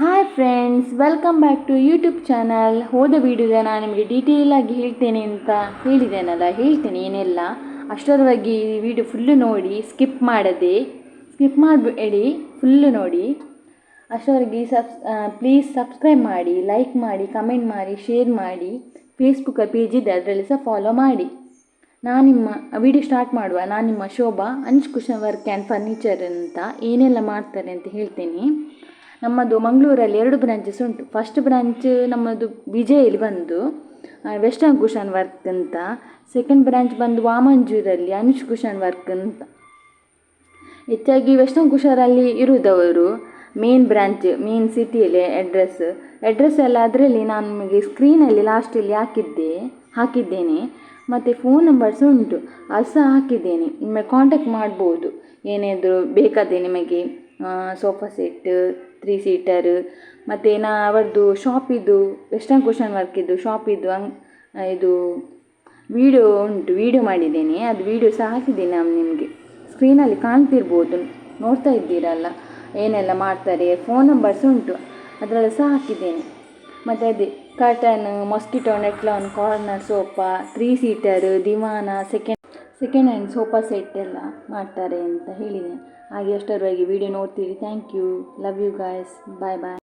Hi friends welcome back to YouTube channel ಹೋದ ವೀಡಿಯೋದ ನಾನು ನಿಮಗೆ ಆಗಿ ಹೇಳ್ತೇನೆ ಅಂತ ಹೇಳಿದ್ದೇನಲ್ಲ ಹೇಳ್ತೇನೆ, ಏನೆಲ್ಲ. ಅಷ್ಟರವಾಗಿ ಈ ವಿಡಿಯೋ ಫುಲ್ಲು ನೋಡಿ ಸ್ಕಿಪ್ ಮಾಡದೆ ಸ್ಕಿಪ್ ಮಾಡಬೇಡಿ ಫುಲ್ಲು ನೋಡಿ. ಅಷ್ಟರವರೆಗೆ ಸಬ್ಸ್ ಪ್ಲೀಸ್ ಸಬ್ಸ್ಕ್ರೈಬ್ ಮಾಡಿ ಲೈಕ್ ಮಾಡಿ ಕಮೆಂಟ್ ಮಾಡಿ ಶೇರ್ ಮಾಡಿ. ಫೇಸ್ಬುಕ್ ಪೇಜ್ ಇದೆ, ಅದರಲ್ಲಿ ಸಹ ಫಾಲೋ ಮಾಡಿ. ನಾನು ನಿಮ್ಮ ವಿಡಿಯೋ ಸ್ಟಾರ್ಟ್ ಮಾಡುವ, ನಾನು ನಿಮ್ಮ ಶೋಭಾ ಅಂಚ್ ಕುಶನ್ ವರ್ಕ್ ಆ್ಯಂಡ್ ಫರ್ನಿಚರ್ ಅಂತ ಏನೆಲ್ಲ ಮಾಡ್ತಾರೆ ಅಂತ ಹೇಳ್ತೇನೆ. ನಮ್ಮದು ಮಂಗಳೂರಲ್ಲಿ ಎರಡು ಬ್ರಾಂಚಸ್ ಉಂಟು. ಫಸ್ಟ್ ಬ್ರಾಂಚ್ ನಮ್ಮದು ವಿಜಯಲ್ಲಿ ಬಂದು ವೆಸ್ಟರ್ನ್ ಕುಶನ್ ವರ್ಕ್ ಅಂತ. ಸೆಕೆಂಡ್ ಬ್ರಾಂಚ್ ಬಂದು ವಾಮಂಜೂರಲ್ಲಿ ಅನುಷ್ ಕುಶನ್ ವರ್ಕ್ ಅಂತ. ಹೆಚ್ಚಾಗಿ ವೆಸ್ಟರ್ನ್ ಕುಶರಲ್ಲಿ ಇರುವುದವರು ಮೇನ್ ಬ್ರಾಂಚ್ ಮೇನ್ ಸಿಟಿಯಲ್ಲಿ ಅಡ್ರೆಸ್ ಅಡ್ರೆಸ್ ಎಲ್ಲ ಅದರಲ್ಲಿ ನಾನು ನಿಮಗೆ ಸ್ಕ್ರೀನಲ್ಲಿ ಲಾಸ್ಟಲ್ಲಿ ಹಾಕಿದ್ದೆ, ಹಾಕಿದ್ದೇನೆ. ಮತ್ತು ಫೋನ್ ನಂಬರ್ಸ್ ಉಂಟು, ಅದು ಸಹ ಹಾಕಿದ್ದೇನೆ. ನಿಮಗೆ ಕಾಂಟ್ಯಾಕ್ಟ್ ಮಾಡ್ಬೋದು. ಏನಾದರೂ ಬೇಕಾದರೆ ನಿಮಗೆ ಸೋಫಾ ಸೆಟ್ ತ್ರೀ ಸೀಟರ್ ಮತ್ತು ನಾ ಅವರದ್ದು ಶಾಪಿದ್ದು ವೆಸ್ಟರ್ನ್ ಕುಷನ್ ವರ್ಕಿದ್ದು ಶಾಪಿದ್ದು ಅಂಗ್ ಇದು ವೀಡಿಯೋ ಉಂಟು ವೀಡಿಯೋ ಮಾಡಿದ್ದೇನೆ. ಅದು ವೀಡಿಯೋ ಸಹ ಹಾಕಿದ್ದೀನಿ ನಾನು ನಿಮಗೆ. ಸ್ಕ್ರೀನಲ್ಲಿ ಕಾಣ್ತಿರ್ಬೋದು. ನೋಡ್ತಾ ಇದ್ದೀರಲ್ಲ, ಏನೆಲ್ಲ ಮಾಡ್ತಾರೆ ಫೋನ್ ನಂಬರ್ಸ್ ಉಂಟು. ಅದರಲ್ಲಿ ಸಹ ಹಾಕಿದ್ದೇನೆ. ಮತ್ತು ಅದೇ curtain mosquito netlon corner sofa three seater ದಿವಾನ second second hand sofa set ಎಲ್ಲ ಮಾಡ್ತಾರೆ ಅಂತ ಹೇಳಿದೆ. ಹಾಗೆ ಅಷ್ಟರವರೆಗೆ ವಿಡಿಯೋ ನೋಡ್ತೀರಿ. Thank you love you guys bye bye